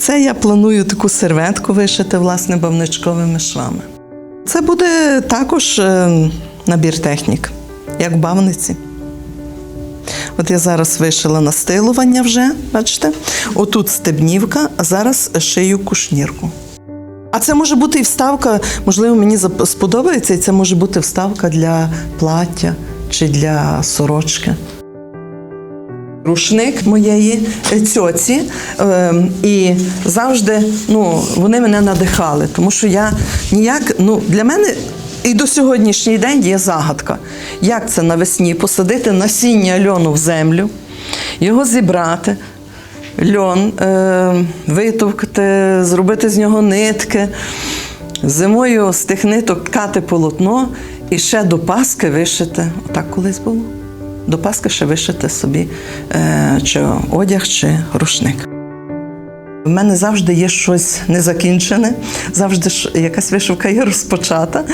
Це я планую таку серветку вишити власне бавничковими швами. Це буде також е, набір технік, як в бавниці. От я зараз вишила настилування вже, бачите? Отут стебнівка, а зараз шию кушнірку. А це може бути і вставка, можливо, мені сподобається, і це може бути вставка для плаття чи для сорочки. Рушник моєї е, цьоці, е, і завжди ну, вони мене надихали, тому що я ніяк, ну, для мене і до сьогоднішній день є загадка, як це навесні посадити насіння льону в землю, його зібрати, льон е, витовкати, зробити з нього нитки, зимою з тих ниток ткати полотно і ще до Паски вишити. Отак колись було. До Паски ще вишити собі е, чи одяг, чи рушник. У мене завжди є щось незакінчене, завжди ж якась вишивка є розпочата,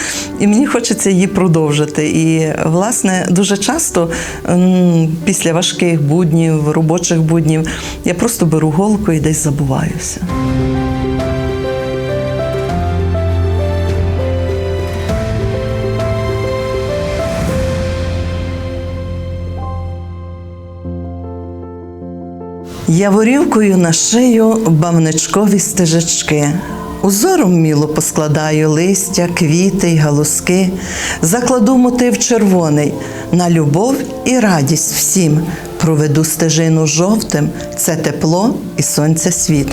і мені хочеться її продовжити. І, власне, дуже часто після важких буднів, робочих буднів, я просто беру голку і десь забуваюся. Яворівкою на шию бавничкові стежечки. Узором міло поскладаю листя, квіти й галузки, закладу мотив червоний на любов і радість всім. Проведу стежину жовтим, це тепло і сонця світ.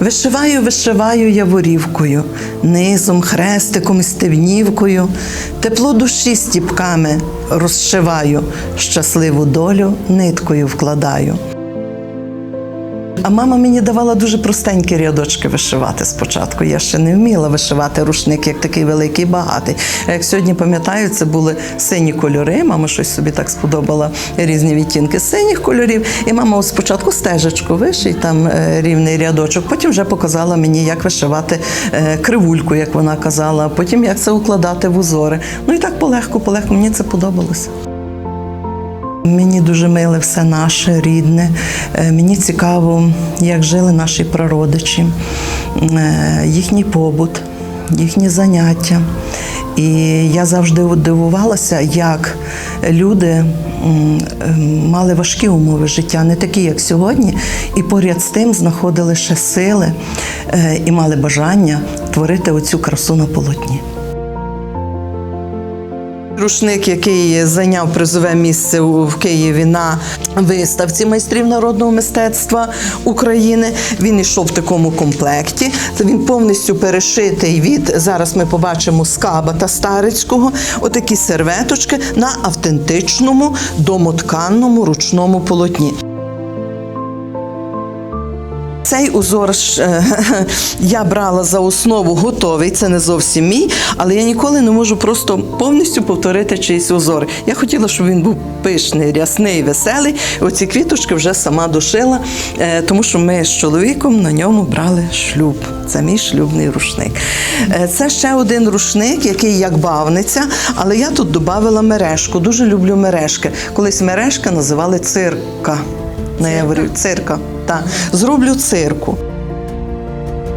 Вишиваю, вишиваю яворівкою, низом, хрестиком і стевнівкою, тепло душі стіпками розшиваю, щасливу долю ниткою вкладаю. А мама мені давала дуже простенькі рядочки вишивати спочатку. Я ще не вміла вишивати рушник, як такий великий багатий. А як сьогодні пам'ятаю, це були сині кольори. Мама щось собі так сподобала різні відтінки синіх кольорів. І мама спочатку стежечку виший, там е, рівний рядочок. Потім вже показала мені, як вишивати е, кривульку, як вона казала. Потім як це укладати в узори. Ну і так полегко, полегко. Мені це подобалося. Мені дуже миле все наше рідне. Е, Мені цікаво, як жили наші прародичі, е, їхній побут, їхні заняття. І я завжди дивувалася, як люди мали важкі умови життя, не такі, як сьогодні, і поряд з тим знаходили ще сили е, і мали бажання творити оцю красу на полотні. Рушник, який зайняв призове місце в Києві на виставці майстрів народного мистецтва України. Він йшов в такому комплекті. Він повністю перешитий від зараз. Ми побачимо скаба та старицького. Отакі серветочки на автентичному домотканному ручному полотні. Цей узор е, я брала за основу готовий, це не зовсім мій, але я ніколи не можу просто повністю повторити чийсь узор. Я хотіла, щоб він був пишний, рясний, веселий. Оці квіточки вже сама дошила, е, тому що ми з чоловіком на ньому брали шлюб. Це мій шлюбний рушник. Е, Це ще один рушник, який як бавниця, але я тут додавала мережку. Дуже люблю мережки. Колись мережка називали цирка. На я говорю, цирка. Так, зроблю цирку.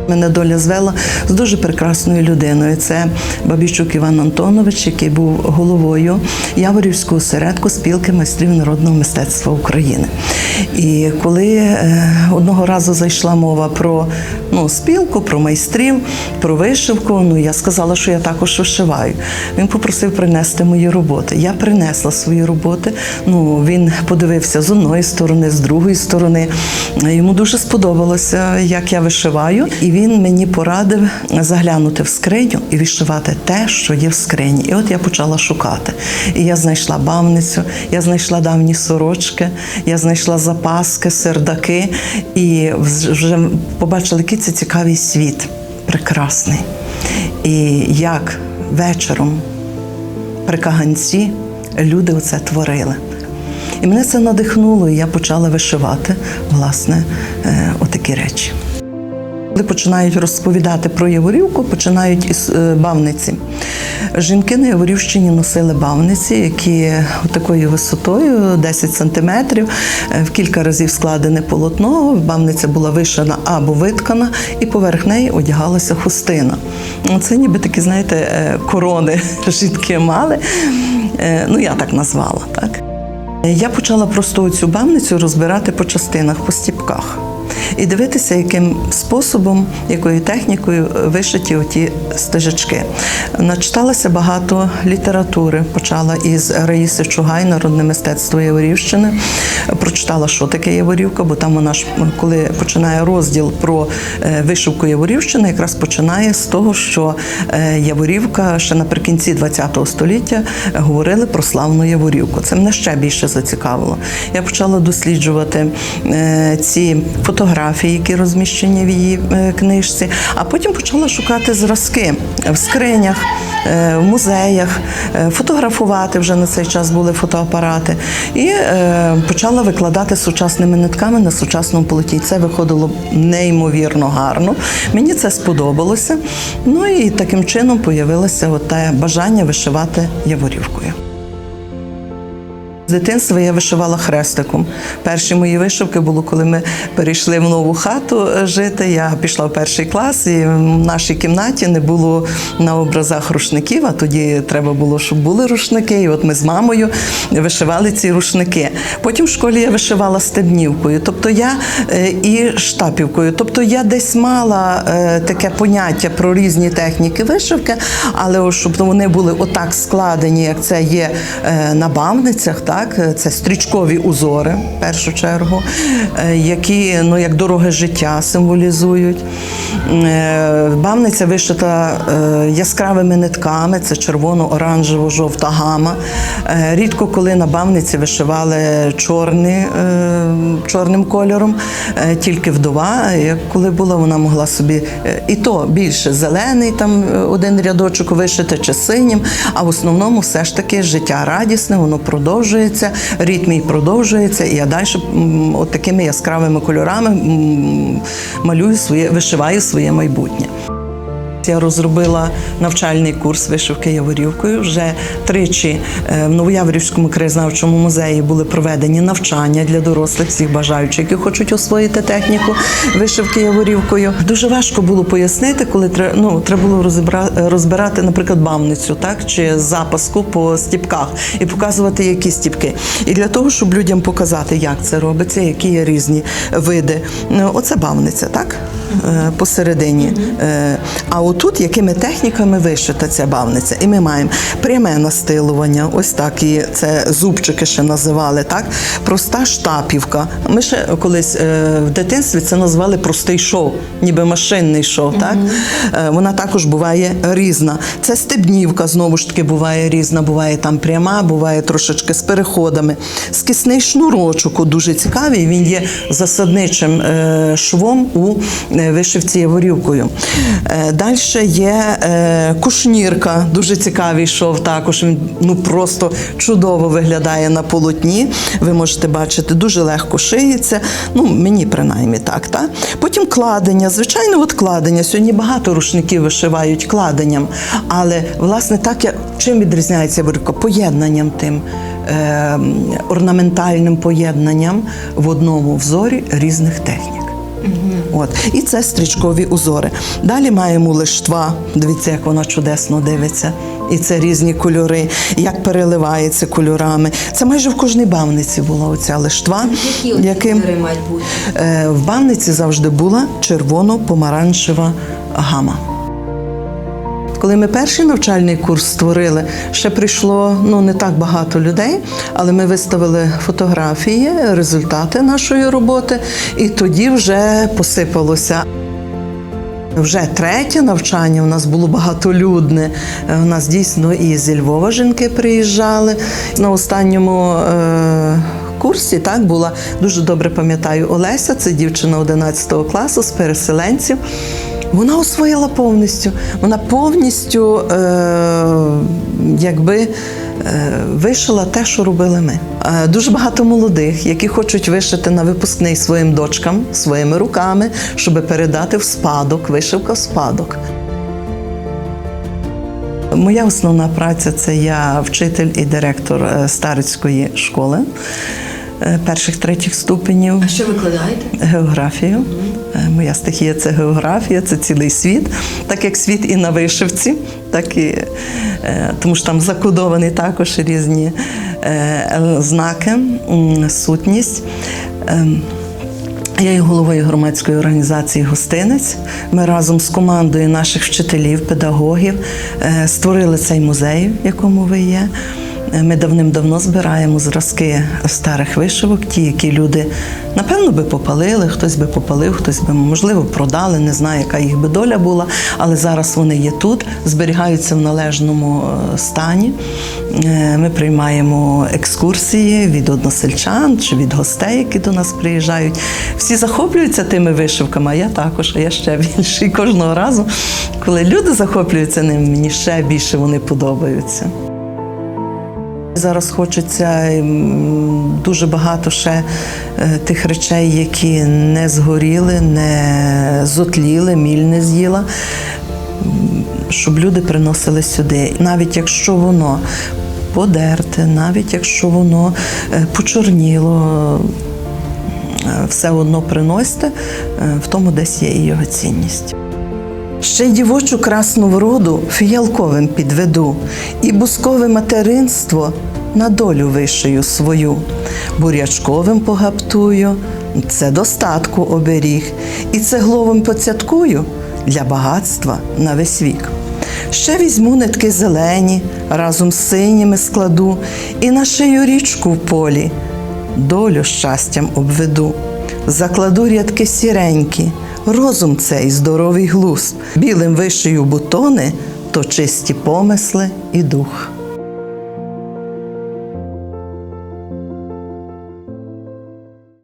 Мене доля звела з дуже прекрасною людиною. Це Бабіщук Іван Антонович, який був головою Яворівського осередку спілки майстрів народного мистецтва України. І коли е, одного разу зайшла мова про ну, спілку, про майстрів, про вишивку, ну я сказала, що я також вишиваю. Він попросив принести мої роботи. Я принесла свої роботи. Ну, він подивився з одної сторони, з другої сторони. Йому дуже сподобалося, як я вишиваю, і він мені порадив заглянути в скриню і вишивати те, що є в скрині. І от я почала шукати. І я знайшла бавницю, я знайшла давні сорочки, я знайшла запаски, сердаки, і вже побачила, який це цікавий світ, прекрасний. І як вечором при каганці люди оце творили. І мене це надихнуло, і я почала вишивати власне е, отакі речі. Коли починають розповідати про Яворівку, починають із е, бавниці. Жінки на Яворівщині носили бавниці, які такою висотою 10 сантиметрів, е, в кілька разів складене полотно. Бавниця була вишена або виткана, і поверх неї одягалася хустина. Ну, Це ніби такі, знаєте, е, корони жінки мали. Ну, я так назвала, так. Я почала просто цю бавницю розбирати по частинах, по стіпках. І дивитися, яким способом, якою технікою вишиті оті стежечки. Начиталася багато літератури. Почала із Раїси Чугай, народне мистецтво Яворівщини. Прочитала, що таке Яворівка, бо там вона ж, коли починає розділ про е, вишивку Яворівщини, якраз починає з того, що е, Яворівка ще наприкінці ХХ століття говорили про славну Яворівку. Це мене ще більше зацікавило. Я почала досліджувати е, ці фотографії, які розміщені в її е, книжці, а потім почала шукати зразки в скринях, е, в музеях, е, фотографувати вже на цей час були фотоапарати, і почала викладати сучасними нитками на сучасному полоті. Це виходило неймовірно гарно. Мені це сподобалося. Ну і таким чином появилося те бажання вишивати яворівкою. З дитинства я вишивала хрестиком. Перші мої вишивки було, коли ми перейшли в нову хату е, жити. Я пішла в перший клас, і в нашій кімнаті не було на образах рушників, а тоді треба було, щоб були рушники. І от ми з мамою вишивали ці рушники. Потім в школі я вишивала стебнівкою, тобто я е, і штапівкою. Тобто я десь мала е, таке поняття про різні техніки вишивки, але щоб вони були отак складені, як це є на бавницях, так це стрічкові узори, в першу чергу, е, які ну як дороге життя символізують. Е, Бавниця вишита е, яскравими нитками, це червоно-оранжево-жовта гама. Рідко коли на бавниці вишивали чорні, чорним кольором, тільки вдова, коли була, вона могла собі і то більше зелений, там один рядочок вишити чи синім, а в основному все ж таки життя радісне, воно продовжується, рід мій продовжується, і я далі от такими яскравими кольорами малюю своє, вишиваю своє майбутнє. Я розробила навчальний курс вишивки яворівкою. Вже тричі е, в Новояворівському краєзнавчому музеї були проведені навчання для дорослих всіх бажаючих, які хочуть освоїти техніку вишивки яворівкою. Дуже важко було пояснити, коли ну, треба було розбирати, наприклад, бавницю, так чи запаску по стіпках і показувати, які стіпки. І для того, щоб людям показати, як це робиться, які є різні види. Ну, Оце бавниця, так? Е, Посередині. Е, А отут якими техніками вишита ця бавниця? І ми маємо пряме настилування, ось так і це зубчики ще називали, так? Проста штапівка. Ми ще колись е, в дитинстві це назвали простий шов, ніби машинний шов. Так? Е, Вона також буває різна. Це стебнівка, знову ж таки, буває різна, буває там пряма, буває трошечки з переходами. Скісний шнурочок дуже цікавий. Він є засадничим е, швом у вишивці яворівкою. Е, Далі є е, кушнірка, дуже цікавий шов. Також він ну просто чудово виглядає на полотні. Ви можете бачити, дуже легко шиється. Ну, мені принаймні так. Та? Потім кладення. Звичайно, от кладення. Сьогодні багато рушників вишивають кладенням. Але власне так я чим відрізняється яворівка? Поєднанням тим. е, Орнаментальним поєднанням в одному взорі різних технік. От. І це стрічкові узори. Далі маємо лиштва. Дивіться, як вона чудесно дивиться. І це різні кольори, як переливається кольорами. Це майже в кожній бавниці була оця лиштва. Які яким- кольори мають бути? Е, В бавниці завжди була червоно-помаранчева гама. Коли ми перший навчальний курс створили, ще прийшло ну не так багато людей, але ми виставили фотографії, результати нашої роботи, і тоді вже посипалося. Вже третє навчання у нас було багатолюдне. Е, У нас дійсно і зі Львова жінки приїжджали. На останньому е- курсі так була дуже добре пам'ятаю Олеся, це дівчина 11 класу з переселенців. Вона освоїла повністю. Вона повністю, е- якби вишила те, що робили ми. Е, Дуже багато молодих, які хочуть вишити на випускний своїм дочкам своїми руками, щоб передати в спадок, вишивка в спадок. Моя основна праця це я вчитель і директор е, Старицької школи е, перших третіх ступенів. А що викладаєте? Географію. Е, Моя стихія це географія, це цілий світ, так як світ і на вишивці, так і е, тому що там закодовані також різні е, знаки, сутність. Ем, я є головою громадської організації Гостинець. Ми разом з командою наших вчителів, педагогів е, створили цей музей, в якому ви є. Ми давним-давно збираємо зразки старих вишивок, ті, які люди напевно би попалили, хтось би попалив, хтось би можливо продали, не знаю, яка їх би доля була. Але зараз вони є тут, зберігаються в належному е, стані. Е, Ми приймаємо екскурсії від односельчан чи від гостей, які до нас приїжджають. Всі захоплюються тими вишивками, а я також, а я ще більше. І кожного разу, коли люди захоплюються ними, мені ще більше вони подобаються. Зараз хочеться дуже багато ще е, тих речей, які не згоріли, не зотліли, міль не з'їла, щоб люди приносили сюди. Навіть якщо воно подерте, навіть якщо воно е, почорніло, е, все одно приносите, в тому десь є і його цінність. Ще й дівочу красну вроду фіялковим підведу, і бускове материнство на долю вишию свою, бурячковим погаптую, це достатку оберіг, і цегловим поцяткую для багатства на весь вік. Ще візьму нитки зелені, разом з синіми складу, і на шию річку в полі, долю щастям обведу. Закладу рядки сіренькі, розум цей здоровий глузд, білим вишию бутони, то чисті помисли і дух.